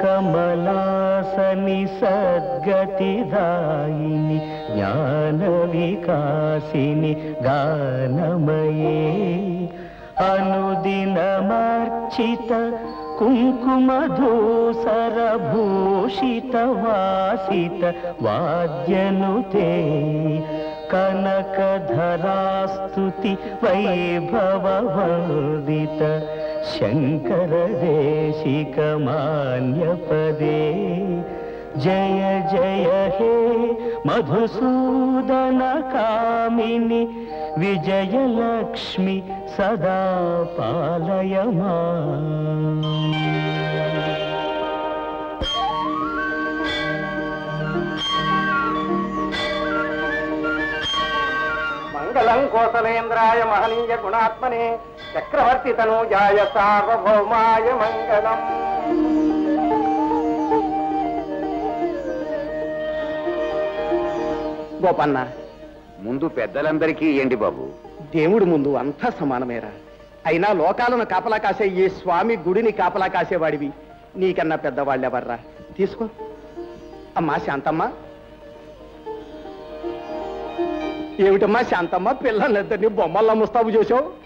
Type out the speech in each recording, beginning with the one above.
कमलासनि सद्गतिदायिनि ज्ञानविकासिनि गानमये। अनुदिनमर्चित कुङ्कुमधूसरभूषितवासित वाद्यनुते कनकधरास्तुति वैभववर्दित शङ्करदेशिकमान्यपदे। जय जय हे मधुसूदनकामिनि विजयलक्ष्मि सदा पालय मा मङ्गलं कोसलेन्द्राय महनीय गुणात्मने। చక్రవర్తి తనూజాయ సార్వభౌమాయ మంగళం. గోపన్న ముందు పెద్దలందరికీ ఏంటి బాబు. దేవుడి ముందు అంతా సమానమేరా. అయినా లోకాలను కాపలా కాసే ఈ స్వామి గుడిని కాపలా కాసేవాడివి. నీకన్నా పెద్దవాళ్ళెవర్రా? తీసుకో. అమ్మా శాంతమ్మ. ఏమిటమ్మా శాంతమ్మ పిల్లలిద్దరిని బొమ్మల్లో ముస్తాబు చేసావు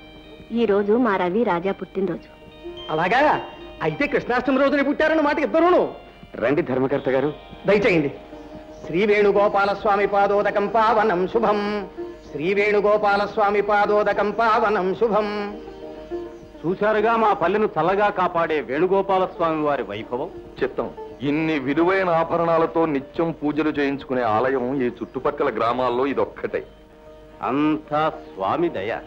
ఈ రోజు మా రవి రాజా పుట్టినరోజు. అలాగా? అయితే కృష్ణాష్టమి రోజునే పుట్టారన్నమాట ఇద్దరును. రండి ధర్మకర్త గారు. దయచేయండి. శ్రీ వేణుగోపాల స్వామి పాదోదకం పావనం శుభం. శ్రీ వేణుగోపాల స్వామి పాదోదకం పావనం శుభం. చూశారుగా మా పల్లెను చల్లగా కాపాడే వేణుగోపాల స్వామి వారి వైభవం? చిత్తం ఇన్ని విలువైన ఆభరణాలతో నిత్యం పూజలు చేయించుకునే ఆలయం ఈ చుట్టుపక్కల గ్రామాల్లో ఇదొక్కటే. అంతా స్వామి దయ.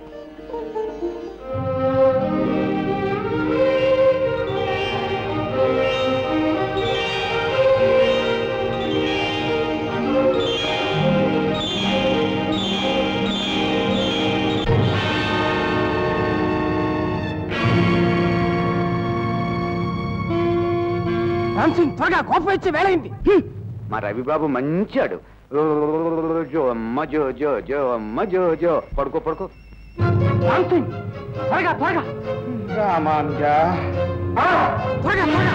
త్వరగా కోపం ఇచ్చే వేళైంది మా రవిబాబు మంచాడు. జో అమ్మ జో జో జో అమ్మ జో జో. పడుకో పడుకో. రామ్సింగ్ త్వరగా త్వరగా. రామానుజా. త్వరగా త్వరగా.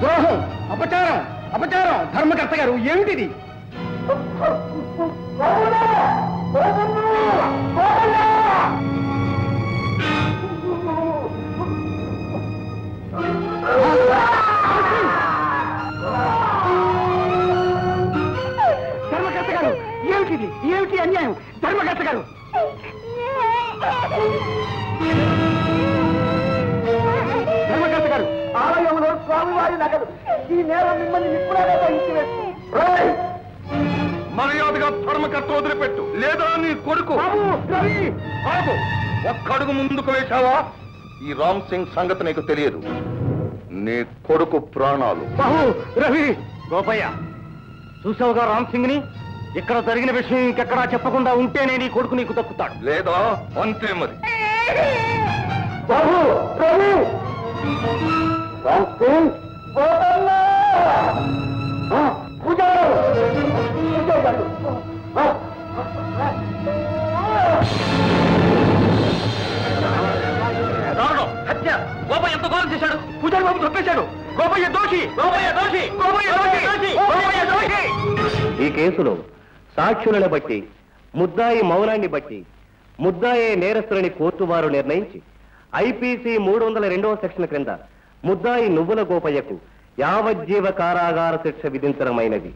ద్రోహం అపచారం అపచారం. ధర్మకర్త గారు ఏమిటిది? ముందుకు వేశావా? ఈ రామ్ సింగ్ సంగతి నీకు తెలియదు. నీ కొడుకు ప్రాణాలు. బాబు రవి! గోపయ్య చూసావుగా రామ్ సింగ్ని ఇక్కడ జరిగిన విషయం ఇంకెక్కడా చెప్పకుండా ఉంటేనే నీ కొడుకు నీకు దక్కుతాడు. లేదా? అంతే మరి. బాబు రవి! దారుణం ఘోరం చేశాడు. పూజారి బాబు తప్పేశాడు. గోపయ్య దోషి. గోపయ్య దోషి. గోపయ్య దోషి. గోపయ్య దోషి. ఈ కేసులో సాక్షులను బట్టి ముద్దాయి మౌనాన్ని బట్టి ముద్దాయే నేరస్తులని కోర్టు వారు నిర్ణయించి ఐపీసీ మూడు వందల రెండవ సెక్షన్ క్రింద ముద్దాయి నువ్వుల గోపయ్యకు యావజ్జీవ కారాగార శిక్ష విధించడమైనది.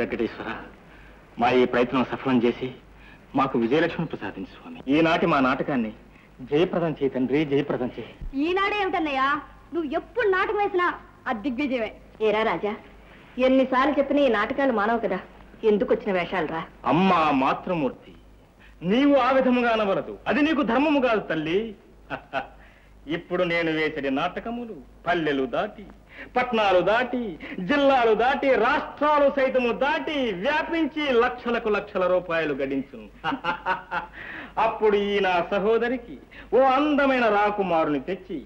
వెంకటేశ్వర మా ఈ ప్రయత్నం సఫలం చేసి మాకు విజయలక్ష్మి ప్రసాదించు స్వామి. ఈనాటి మా నాటకాన్ని జయప్రదం చేయి తండ్రి జయప్రదం చేయి. ఈనాడే ఏమిటన్నయ్యా? నువ్వు ఎప్పుడు నాటకం వేసినా అది దిగ్విజయమే. ఏరా రాజా ఎన్నిసార్లు చెప్పిన ఈ నాటకాలు మానవు కదా. ఎందుకు వచ్చిన వేషాలు రా. అమ్మా మాతృమూర్తి నీవు ఆ విధముగా అనవలదు అది నీకు ధర్మము కాదు తల్లి. ఇప్పుడు నేను వేసడి నాటకములు పల్లెలు దాటి పట్నాలు దాటి జిల్లాలు దాటి రాష్ట్రాలు సైతము దాటి వ్యాపించి లక్షలకు లక్షల రూపాయలు గడించును. అప్పుడు ఈ నా సహోదరికి ఓ అందమైన రాకుమారుని తెచ్చి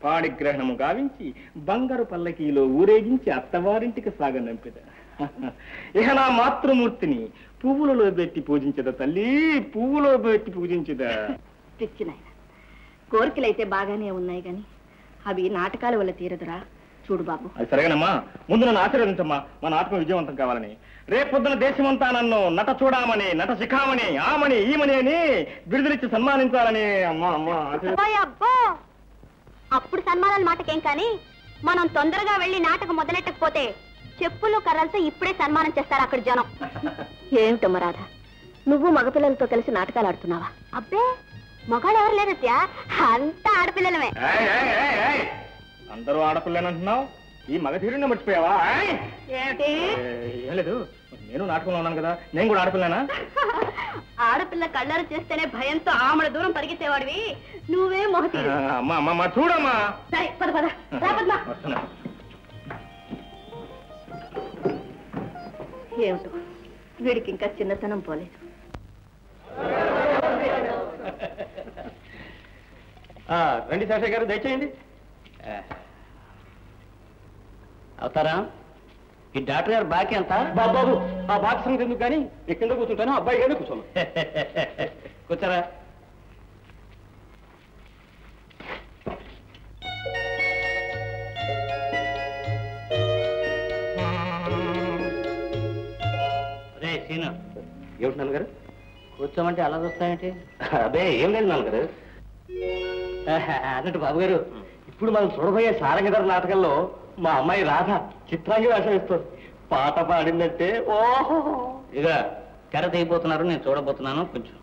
పాడిగ్రహణము గావించి బంగారు పల్లకీలో ఊరేగించి అత్తవారింటికి సాగనంపిద ఇక నా మాతృమూర్తిని పువ్వులలో పెట్టి పూజించదా తల్లి పువ్వులో పెట్టి పూజించదా. పిచ్చినాయన కోరికలైతే బాగానే ఉన్నాయి గాని అవి నాటకాల వల్ల తీరదురా. చూడు బాబు. అది సరేనమ్మా. ముందు నన్ను ఆశీర్వదించమ్మా. మా నాటకం విజయవంతం కావాలని. రేపొద్దున దేశమంతా నన్ను నట చూడామని నట శిఖామని ఆమని ఈమని అని బిరుదులిచ్చి సన్మానించాలని అమ్మా అమ్మా అప్పుడు సన్మానాల మాటకేం కానీ మనం తొందరగా వెళ్ళి నాటకం మొదలెట్టకపోతే చెప్పులు కర్రలతో ఇప్పుడే సన్మానం చేస్తారు అక్కడ జనం. ఏమిటమ్మ రాధ నువ్వు మగపిల్లలతో కలిసి నాటకాలు ఆడుతున్నావా? అబ్బే! మగాడు ఎవరు లేరత్యా? అంతా ఆడపిల్లలమే. అందరూ ఆడపిల్లేనంటున్నావు? ఈ మగధీరుని మర్చిపోయావా? ఏ, లేదు. నేను నాటకంలో ఉన్నాను కదా. నేను కూడా ఆడపిల్లేనా? ఆడపిల్ల కళ్ళారు చేస్తేనే భయంతో ఆమడ దూరం పరిగెత్తేవాడివి. నువ్వే మొహతి అమ్మా అమ్మా అమ్మా చూడమ్మా. సరే పద పద. వస్తున్నా. ఏమిటో? వీడికి ఇంకా చిన్నతనం పోలేదు. ఆ, రండి శాస్త్రి గారు దయచేయండి. అవుతారా? ఈ డాక్టర్ గారు బాకీ ఎంత? బాబు ఆ బాక్స్ సంగతి ఎందుకు కానీ? ఎక్కడ కూర్చుంటాను అబ్బాయి గానే కూర్చోను. కూర్చోరా. రే సీను. ఏమిటి నాన్నగారు? కూర్చోమంటే అలా చూస్తాయేంటి అదే ఏం లేదు నాన్నగారు. అన్నట్టు బాబు గారు ఇప్పుడు మనం చూడబోయే సారంగధర నాటకంలో మా అమ్మాయి రాధ చిత్రాంగి వేషం ఇస్తుంది పాట పాడిందంటే ఓహో! ఇక తెర తెగిపోతున్నారు నేను చూడబోతున్నాను కొంచెం.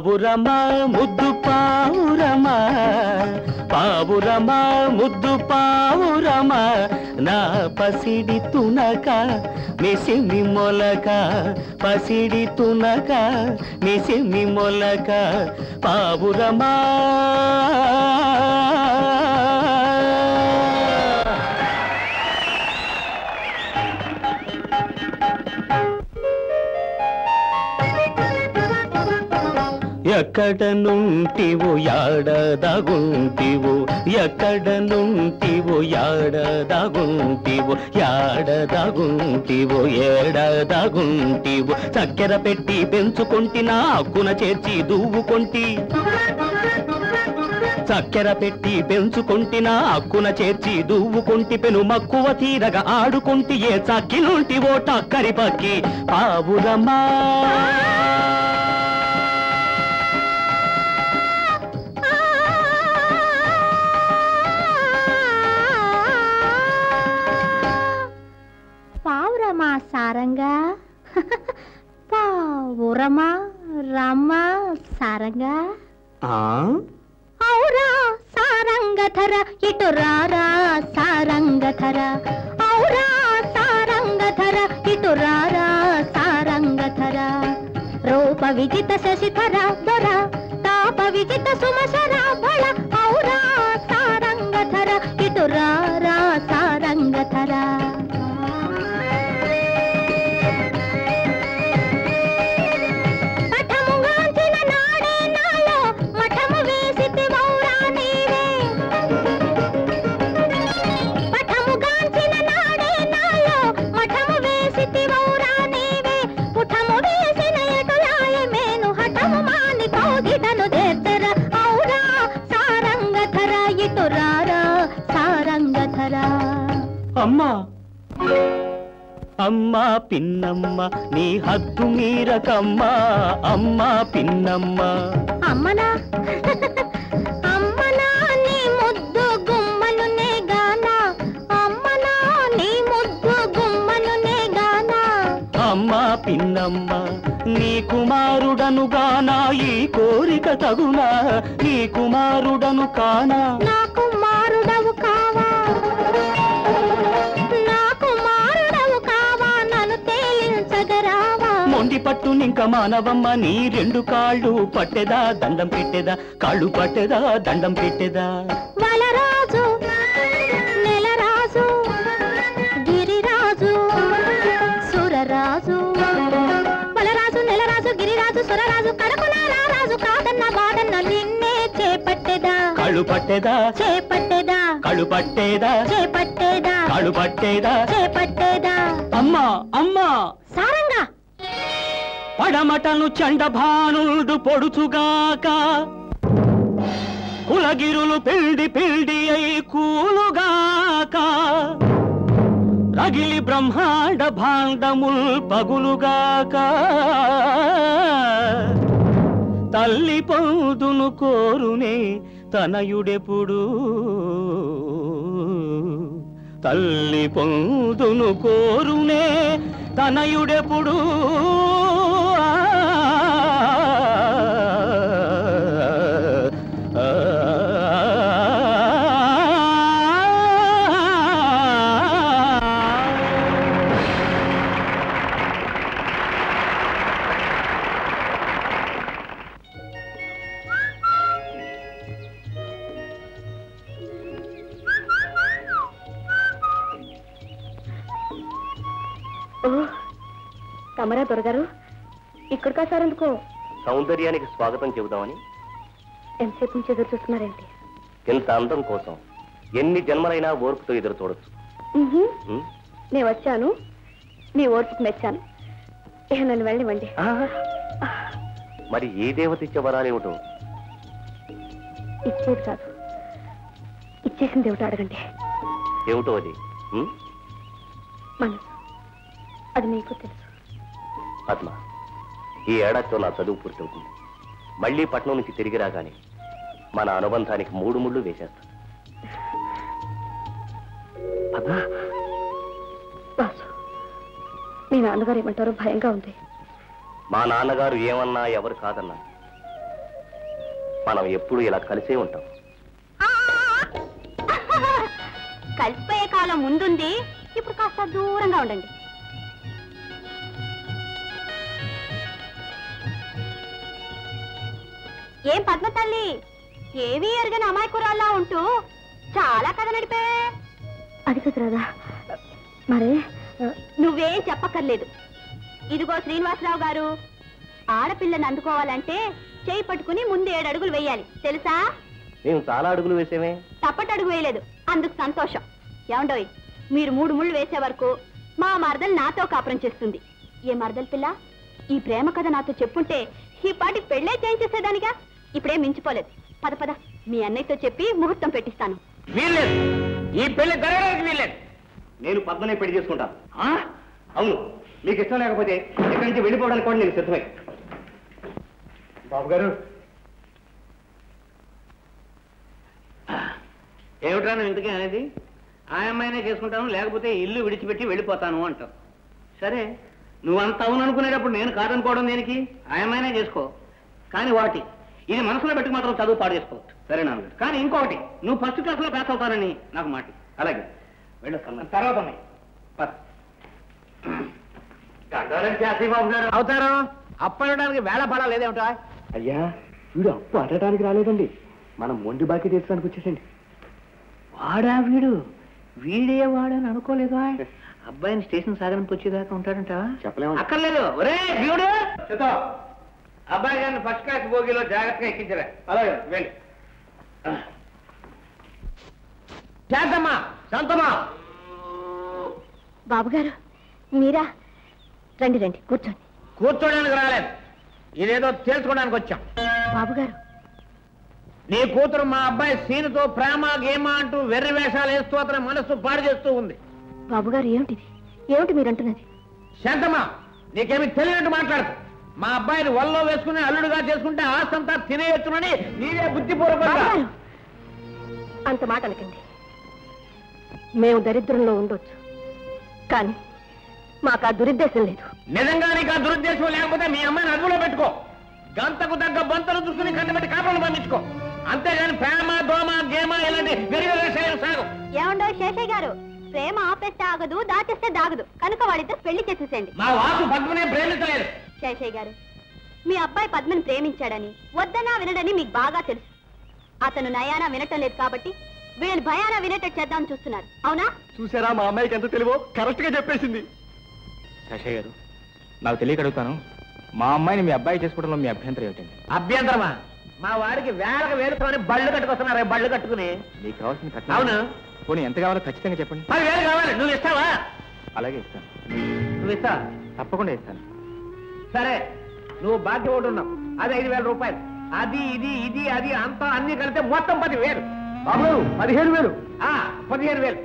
పావురమా ముద్దు పావురమా పావురమా ముద్దు పావురమా నా పసిడి తునక మిసిమి మొలక పసిడి తునక మిసిమి మొలక పావురమా. ఎక్కడ నుంటివో యాడదాగుంటివో ఎక్కడ నుంటివో యాడదాగుంటివో యాడదాగుంటివో ఏడదాగుంటివో. చక్కెర పెట్టి పెంచుకొంటి నా అక్కున చేర్చి దువ్వుకొంటి. చక్కెర పెట్టి పెంచుకొంటి అక్కున చేర్చి దువ్వుకుంటి. పెను మక్కువ తీరగా ఆడుకొంటి ఏ చక్కి నుంటి ఓ టక్కరి పక్కి. పావురమా పిన్నమ్మ నీ హద్దు మీరకమ్మా అమ్మా పిన్నమ్మ. అమ్మనా? అమ్మనా నీ ముద్దు గుమ్మనునే గానా అమ్మనా నీ ముద్దు గుమ్మనునే గానా అమ్మా పిన్నమ్మ నీ కుమారుడను గానా ఈ కోరిక తగునా? నీ కుమారుడను కానా? నాకు నింక మానవమ్మ నీ రెండు కాళ్ళు పట్టెదా దండం పెట్టెదా? కాళ్ళు పట్టెదా దండం పెట్టెదా? వలరాజు నెలరాజు గిరిరాజు సురరాజు. వలరాజు నెలరాజు గిరిరాజు సురరాజు కాదన్న వాదన్న నిన్నే చేపట్టెదా? కాళ్ళు పట్టెదా? చేపట్టెదా? కాళ్ళు పట్టేదా? చేపట్టేదా? కాళ్ళు పట్టేదా? చేపట్టేదా? అమ్మా అమ్మా పడమటను చండభానుడు పొడుచుగాక. కులగిరులు పిల్డి పిల్డి అయి కూలుగాక. రగిలి బ్రహ్మాండ భాండముల్ పగులుగాక. తల్లి పౌదును కోరునే తనయుడెప్పుడు. తల్లి పొందును కోరునే తనయుడెప్పుడు తమరా దొరగారు? ఇక్కడ కాసారెందుకో సౌందర్యానికి స్వాగతం చెబుదామని. ఎంతసేపు నుంచి ఎదురు చూస్తున్నారేంటి? ఇంత అందం కోసం ఎన్ని జన్మలైనా ఓర్పుతో ఎదురు చూడొచ్చు? నేను వచ్చాను. మీ ఓర్పుకు మెచ్చాను. ఇక నన్ను వెళ్ళనివ్వండి. మరి ఏ దేవత ఇచ్చే వరాలేమిటో ఇచ్చేది కాదు. ఇచ్చేసింది ఏమిటో అడగండి. ఏమిటో అది? మనసు. అది మీకు తెలుసు. పద్మ. ఈ ఏడాదితో నా చదువు పూర్తవుతుంది మళ్ళీ పట్నం నుంచి తిరిగి రాగానే మన అనుబంధానికి మూడు ముళ్ళు వేసేస్తాను పద్మ. మీ నాన్నగారు ఏమంటారో భయంగా ఉంది. మా నాన్నగారు ఏమన్నా ఎవరు కాదన్నా. మనం ఎప్పుడు ఇలా కలిసే ఉంటాం. కలిసిపోయే కాలం ముందుంది. ఇప్పుడు కాస్త దూరంగా ఉండండి. ఏం పద్మ తల్లి? ఏమీ ఎరగని అమాయకురాల్లా ఉంటూ చాలా కథ నడిపే. అది కుదరదా మరే నువ్వేం చెప్పక్కర్లేదు. ఇదిగో శ్రీనివాసరావు గారు ఆడపిల్లని అందుకోవాలంటే చేయి పట్టుకుని ముందు ఏడు అడుగులు వేయాలి. తెలుసా? మేము చాలా అడుగులు వేసేమే. తప్పటడుగు వేయలేదు. అందుకు సంతోషం. ఏమండోయ్ మీరు మూడు ముళ్ళు వేసే వరకు మా మరదలు నాతో కాపురం చేస్తుంది. ఏ మరదలు పిల్ల? ఈ ప్రేమ కథ నాతో చెప్పుంటే ఈ పాటికి పెళ్ళే చేయించేసేదానిగా? ఇప్పుడేం మించిపోలేదు. పద పద. మీ అన్నయ్యతో చెప్పి ముహూర్తం పెట్టిస్తాను. వీల్లేదు. ఈ పెళ్ళి జరగడానికి వీల్లేదు. నేను పద్మనే పెళ్ళి చేసుకుంటాను. అవును. మీకు ఇష్టం లేకపోతే ఇక్కడి నుంచి వెళ్ళిపోవడానికి కూడా నేను సిద్ధమే. బాబు గారు ఏమిట్రా నువ్వు ఇంతకీ అనేది? ఆ అమ్మాయినే చేసుకుంటాను లేకపోతే ఇల్లు విడిచిపెట్టి వెళ్ళిపోతాను అంటావు. సరే నువ్వు అంత అవును అనుకునేటప్పుడు నేను కాదనుకోవడం దేనికి? ఆ అమ్మాయినే చేసుకో. కానీ వాటి ఇది మనసులో పెట్టుకు మాత్రం చదువు పాడు చేసుకోవచ్చు. సరే నాన్న కానీ ఇంకొకటి నువ్వు ఫస్ట్ క్లాస్లో పాస్ అవుతానని నాకు మాట అలాగే. వెళ్ళొస్తాను తర్వాత ఉన్నాయి. అవుతారు. అప్పడానికి వేళ పడా లేదేమిటా? అయ్యా వీడు అప్పు అడటానికి రాలేదండి. మనం మొండి బాకీ తీర్చడానికి వచ్చేసండి. వాడా వీడు? వీడే వాడని అనుకోలేదు? అబ్బాయిని స్టేషన్ సాగడానికి వచ్చేదాకా ఉంటాడంటావా చెప్పలేము అక్కర్లేదు. ఒరే వీడు? అబ్బాయి గారిని ఫస్ట్ క్లాస్ బోగిలో జాగ్రత్తగా ఎక్కించరా. అలాగే. వెళ్ళి. శాంతమ్మా శాంతమ్మా. బాబుగారు మీరా? రండి రండి కూర్చోండి. కూర్చోడానికి రాలేదు. ఇదేదో తేల్చుకోవడానికి వచ్చాం. బాబుగారు. నీ కూతురు మా అబ్బాయి సీనుతో ప్రేమ గేమ అంటూ వెర్రి వేషాలు వేస్తూ అతని మనస్సు పాడు చేస్తూ ఉంది. బాబుగారు ఏమిటిది? ఏమిటి మీరంటున్నది? శాంతమ్మా నీకేమి తెలియనట్టు మాట్లాడదు మా అబ్బాయిని వల్లో వేసుకుని అల్లుడుగా చేసుకుంటే ఆస్తంతా తినేయచ్చునని నీవే బుద్ధిపూర్వకంగా అంత మాట అనకండి. మేము దరిద్రంలో ఉండొచ్చు. కానీ మాకు ఆ దురుద్దేశం లేదు. నిజంగా నీకు ఆ దురుద్దేశం లేకపోతే మీ అమ్మాయిని అదుపులో పెట్టుకో. గంతకు తగ్గ బంతలు చూసుకుని కట్టబెట్టి కాపలు పంపించుకో. అంతేగాని ప్రేమ దోమ గేమ ఇలాంటి ఏమండో శేషయ్య గారు ప్రేమ ఆపేస్తే ఆగదు దాచేస్తే దాగదు. కనుక వాడిద్దరు పెళ్ళి చేసేసేయండి. మా వాసు పద్మనే ప్రేమించలేదు. శేషయ్య గారు. మీ అబ్బాయి పద్మని ప్రేమించాడని వద్దనా వినడని మీకు బాగా తెలుసు. అతను నయానా వినటం లేదు కాబట్టి వీళ్ళని భయానా వినేటట్టు చేద్దాం చూస్తున్నారు. అవునా? చూసారా మా అమ్మాయికి ఎంత తెలివో? కరెక్ట్గా చెప్పేసింది. శశయ్య గారు నాకు తెలియక అడుగుతాను మా అమ్మాయిని మీ అబ్బాయి చేసుకోవడంలో మీ అభ్యంతరం ఏమిటండి? అభ్యంతరమా? మా వాడికి వేలకు వేలుకొని బళ్ళు కట్టుకొస్తున్నారు బళ్ళు కట్టుకుని. మీకు కావాల్సిన కట్నం. అవును. పోనీ ఎంత కావాలో ఖచ్చితంగా చెప్పండి. పది వేలు కావాలి. నువ్వు ఇస్తావా? అలాగే ఇస్తాను. నువ్వు ఇస్తా తప్పకుండా ఇస్తాను. సరే నువ్వు బాకీ ఒకటి ఉన్నావు. అది ఐదు వేల రూపాయలు. అది ఇది ఇది అది అంతా అన్ని కలిపితే మొత్తం పది వేలు బాబు పదిహేను వేలు. ఆ, పదిహేను వేలు.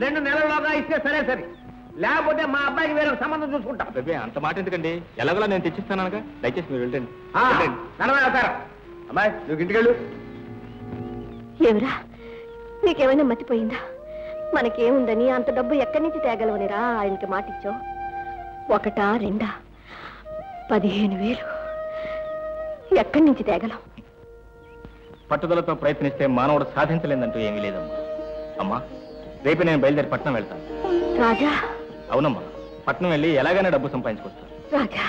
రెండు నెలల్లోగా ఇస్తే సరే సరే. లేకపోతే మా అబ్బాయికి వేరే సంబంధం చూసుకుంటాం. అబ్బే అంత మాట ఎందుకండి? ఎలాగోలా నేను తెచ్చిస్తాను అనగా దయచేసి మీరు వెళ్ళండి. అవుతారు అమ్మాయి నువ్వు ఇంటికి వెళ్ళు. ఏమిరా? నీకేమైనా మతిపోయిందా? మనకేముందని అంత డబ్బు ఎక్కడి నుంచి తేగలవనిరా? ఆయనకి మాటిచ్చావు. ఒకటా రెండా? పదిహేను వేలు. ఎక్కడి నుంచి తేగలం? పట్టుదలతో ప్రయత్నిస్తే మానవుడు సాధించలేదంటూ ఏమీ లేదమ్మా. అమ్మా రేపు నేను బయలుదేరి పట్నం వెళ్తాను. రాజా. అవునమ్మా పట్నం వెళ్ళి ఎలాగైనా డబ్బు సంపాదించుకొస్తాను రాజా.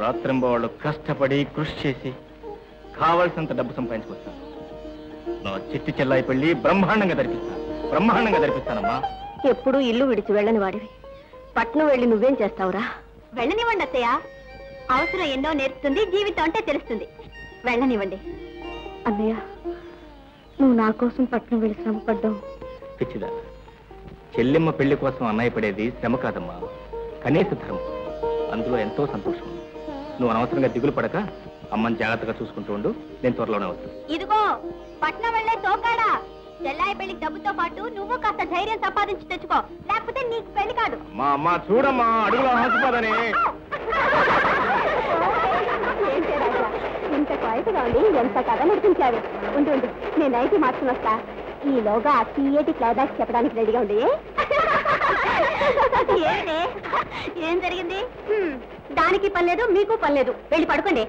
రాత్రింబవాళ్ళు కష్టపడి కృషి చేసి కావలసినంత డబ్బు సంపాదించుకొస్తాను నా చిట్టి చెల్లాయి పెళ్ళి బ్రహ్మాండంగా జరిపిస్తాను బ్రహ్మాండంగా జరిపిస్తానమ్మా. ఎప్పుడూ ఇల్లు విడిచి వెళ్ళని వాడివి. పట్నం వెళ్ళి నువ్వేం చేస్తావురా? వెళ్ళనివ్వండి అత్తయ్య. అవసరం ఎన్నో నేర్పుతుంది జీవితం అంటే తెలుస్తుంది. వెళ్ళనివ్వండి. అన్నయ్య నువ్వు నా కోసం పట్నం వెళ్ళి శ్రమ పడ్డావు. పిచ్చిదా చెల్లెమ్మ పెళ్ళి కోసం అన్నయ్య పడేది శ్రమ కాదమ్మా కనీస ధర్మం. అందులో ఎంతో సంతోషం. నువ్వు అనవసరంగా దిగులు పడక అమ్మని జాగ్రత్తగా చూసుకుంటూ ఉండు నేను త్వరలోనే వస్తాను ఇదిగో పట్నం వెళ్ళే తోకాడా? చెల్లాయి పెళ్ళి డబ్బుతో పాటు నువ్వు కాస్త ధైర్యం సంపాదించి తెచ్చుకో. లేకపోతే నీకు పెళ్ళి కాదు. అమ్మా అమ్మా చూడమ్మా అడుగులో హాసిపోదని ఇంత క్వైట్గా ఉండి ఎంత కథ నడిపించాడు ఉండు ఉండు. నేను నైట్ మార్చుకుని వస్తా. ఈలోగా ఆ తీయటి క్లైమాక్స్ చెప్పడానికి రెడీగా ఉంది ఏం? జరిగింది? హ్మ్, దానికి పని లేదు మీకు పని లేదు. వెళ్ళి పడుకోండి.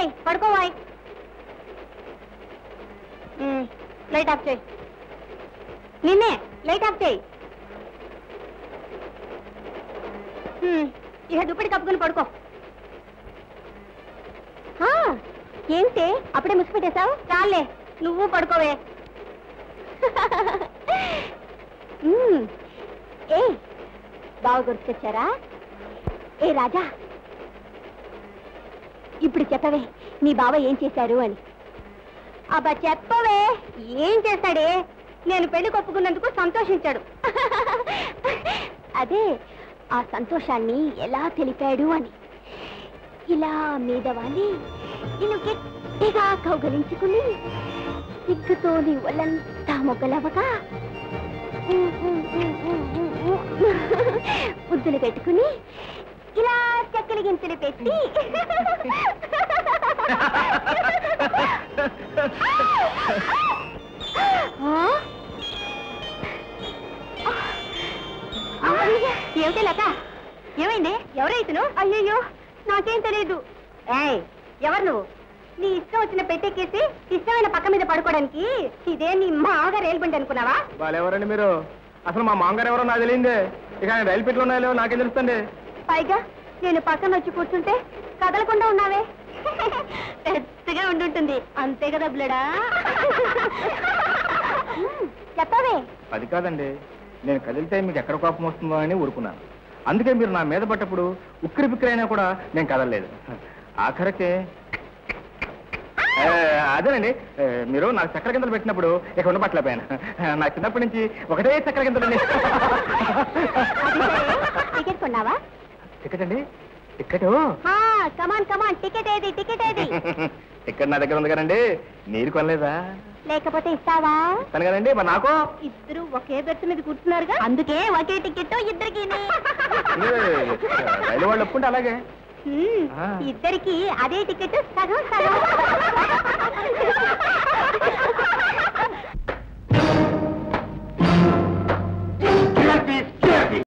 ఏయ్ పడుకోవాయ్ లైట్ ఆఫ్ చేయి. నిన్నే లైట్ ఆఫ్ చేయి. ఇక దుప్పటి కప్పుకొని పడుకో. ఏంటి? అప్పుడే ముసిపెట్టేశావు చాలే నువ్వు పడుకోవే. హ్మ్, ఏ బావ గుర్తొచ్చారా ఏ రాజా ఇప్పుడు చెప్పవే నీ బావ ఏం చేశారు అని అబ్బా చెప్పవే ఏం చేశాడే నేను పెళ్ళి కొప్పుకున్నందుకు సంతోషించాడు అదే ఆ సంతోషాన్ని ఎలా తెలిపాడు అని ఇలా మీద వాలి నిన్ను గట్టిగా కౌగలించుకుని సిగ్గుతోని ఒళ్ళంతా మొగ్గలవగా ముద్దులు పెట్టుకుని ఇలా చక్కలి గింతలు పెట్టి? ఆ? ఏమిటి లత? ఏమైంది? ఎవరైతును అయ్యయ్యో నాకేం తెలియదు ఏయ్ ఎవరు నువ్వు? నీ ఇష్టం వచ్చిన పెట్టెక్కేసి ఇష్టమైన పక్క మీద పడుకోవడానికి ఇదే నీ మాగా రేల్బండి అనుకున్నావా? వాళ్ళెవరండి మీరు? అసలు మా మామగారు ఎవరో నాకు తెలియందే. ఇక ఆయన రైలు పెట్లు ఉన్నాయో నాకేం తెలుస్తుంది? పైగా నేను పక్కన వచ్చి కూర్చుంటే కదలకుండా ఉన్నావే. పెద్దగా ఉండుంటుంది. అంతే కదా బ్లడా చెప్పవే. అది కాదండి. నేను కదిలితే మీకు ఎక్కడ కోపం వస్తుందో అని ఊరుకున్నాను. అందుకే మీరు నా మీద పడ్డప్పుడు ఉక్కిరి బిక్కిరి అయినా కూడా నేను కదలలేదు. ఆఖరికి అదేనండి. మీరు నాకు చక్కెర గింతలు పెట్టినప్పుడు ఇక ఉండబట్టలేకపోయాను నా చిన్నప్పటి నుంచి ఒకటే చక్కెర సరే టికెట్ కొన్నావా టికెట్? అండి ticket come on come on ticket ఏది టికెట్ ఏది? టికెట్ నా దగ్గర ఉంది కదండి మీరు కొనలేదా? లేకపోతే ఇస్తావా? ఇస్తాను కదండి మరి నాకు? ఇద్దరు ఒకే బెర్త్ మీద కూర్చున్నారుగా. అందుకే ఒకే టికెట్ ఇద్దరికి. రైలు వాళ్ళు ఒప్పుకుంటే అలాగే. ఇద్దరికి అదే టికెట్ సగం సగం.